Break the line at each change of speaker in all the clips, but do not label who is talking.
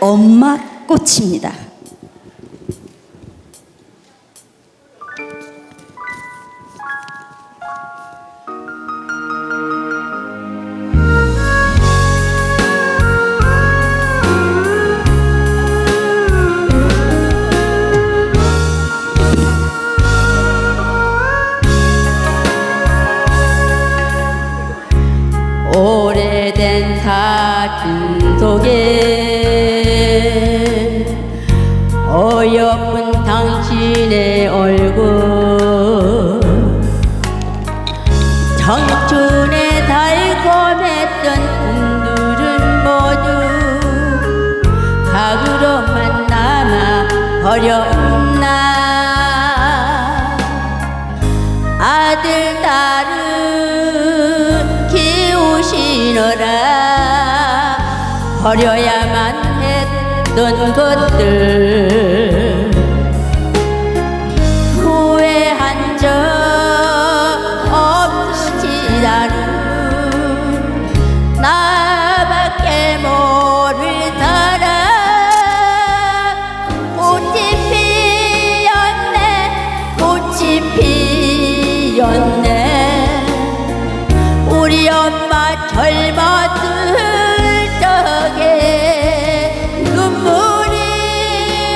엄마 꽃입니다. 오래된 사진 속에 청춘의 달콤했던 꿈들은 모두 가구로만 남아 버렸나. 아들 딸은 키우시느라. 버려야만 했던 것들 엄마 젊었을 적에 눈물이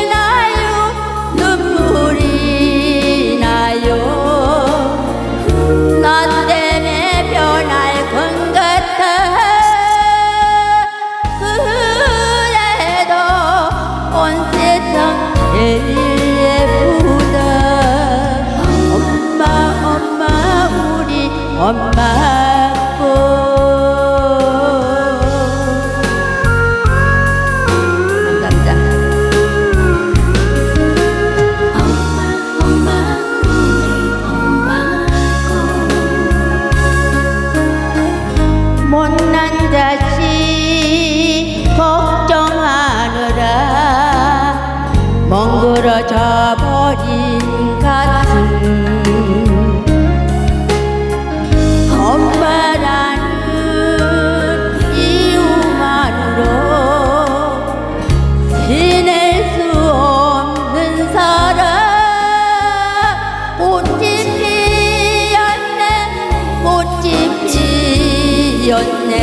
나요 눈물이 나요. 나 때문에 변할 것 같아. 그래도 온 세상 제일 예쁘다. 엄마 엄마 우리 엄마 버린 가슴 엄마라는 이유만으로 지낼 수 없는 사람 꽃이 피었네 꽃이 피었네.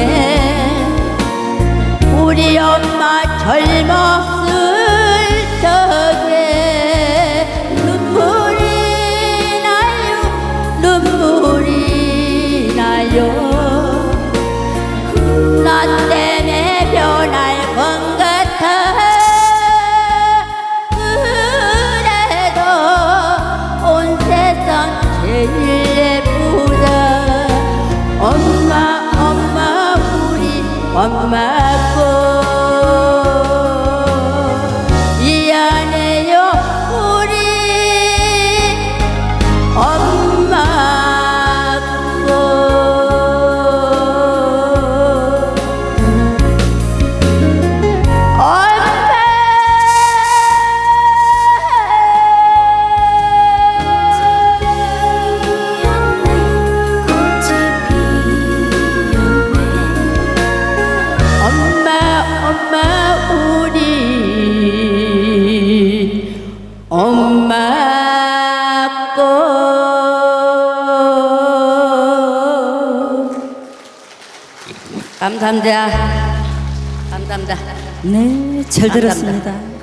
우리 엄마 젊었 나 감사합니다 감사합니다
네, 잘
감사합니다.
들었습니다.